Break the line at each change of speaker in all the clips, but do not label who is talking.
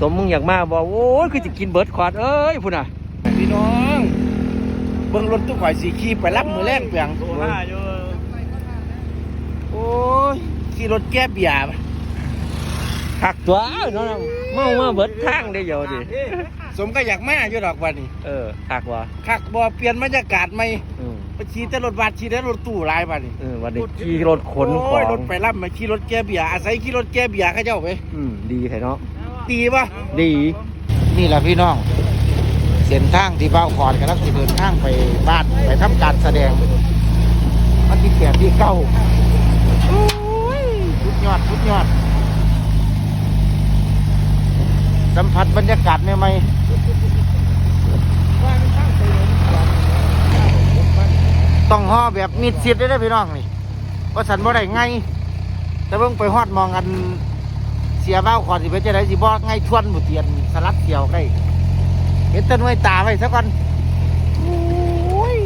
สมมึงอยากมาบอกโอ้ยคือจะกินเบิร์ดควาดเอ้ยพุ่นน่ะ
พี่น้องเบิ่งรถตู้ข่อยสีขี่ไปรับมือแรงเปียง
โทรมาอยู่
โอ้ยขี่รถแก้เบียร์ปะ
หักตัวเนาะเมามาเบิร์ดทางได้เดียวดิ
สมก็อยากมาอยู่ดอกวันนี้
เออหักวะ
คักบ่เปลี่ยนบรรยากาศใหม่
อืม
ไปขี่แต่รถบัสขี่แต่รถตู้หลายบัดนี้
เออวันนี้ขี่รถขนข
โอ้
อย
รงถไปรับมาขี่รถแก้เบียร์อาศัยขี่รถแก้เบียร์เขาเจ้าไป
อืมดีแท้เนาะ
ตีปะ
ดี
นี่แหละพี่น้อง เส้นทางที่เบ้าขอนกำลังจะเดินทางไปบ้านไปทำการแสดงมันที่แปดที่เก้าโอ้ยสุดยอดสุดยอด สัมผัสบรรยากาศใหม่ๆต้องห่อแบบมีดซิดได้อพี่น้องนี่ว่าสันบ่ได้ไงแต่เพิ่งไปฮอดมองกัน เสียเบ้าขอนสิเป็นจะได้สิบอกไงทวนบุเตียนสลัดเกี่ยวได้เห็นแต้นไว้ตาไว้ซะก่อนโอ้ย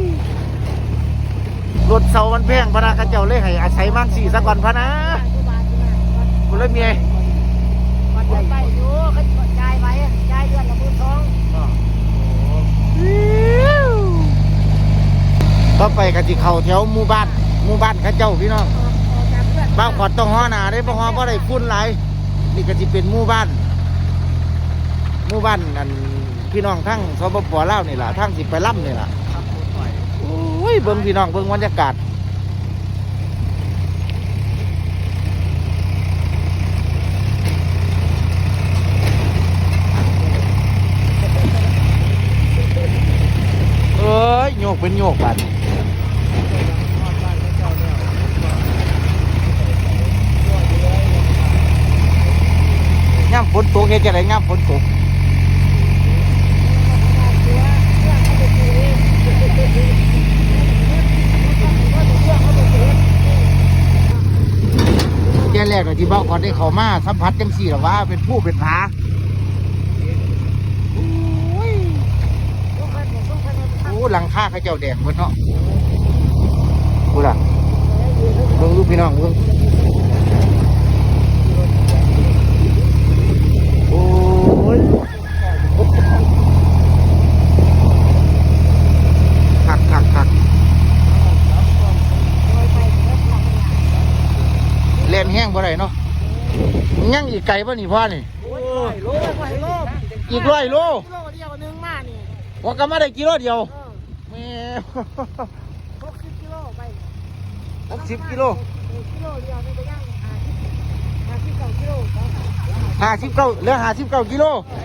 รถเสามันแพงพะนะกระเจ้าเลยให้อาศัยมั่งสี่ซะก่อนพะนะกูเลยเมีย
วันไปอยู่เขาจ่ายไว้จ่ายเดือนละหมื่นสอง
ต่อไปกันที่เขาแถวหมู่บ้านหมู่บ้านเข้าเจ้าพี่น้อง
ออกจากเพื่อน
บ้านขอดต้องห่อหนาได้บ่ห่อบ่ได้พุ่นหลาย นี่ก็สิเป็นหมู่บ้านหมู่บ้านอันพี่น้องทั้งสปปลาวนี่ล่ะทั้งสิไปล่ำนี่ล่ะโอ้ยเบิ่งพี่น้องเบิ่งบรรยากาศเอ้ยโยกเป็นโยกบัด ฝนตกเฮ็ดจังไดย่ำฝนตกแค่แรกเลยที่เบ้าก่อนได้เขามาสัมผัสจังสี่หรอว่าเป็นผู้เป็นผาโอ้ยโอ้หลังคาเขาเจ้าแดงหมดเนาะกูล่ะเบิ่งลูกพี่น้องเบิ่งโอ้ยคักคักคักเล่นแห้งบ่ได้เนาะยังอีกไก่ป่ะนี่พ่อนี่
โอ้ยโลไปโล
อีกร้อยโล
โลเดียวนึงมานี่
ว่าก็ไม่ได้กิโลเดียว
เออ
แม่
หกสิบกิโลไป
หกสิบกิโล
กิโลเดียวนี่ก็ยังห้าสิบห้าสิบเก้ากิโล
ห้าสิบเก้าเหลือห้าสิบเก้ากิโล
ถ้ามันมีก็ได้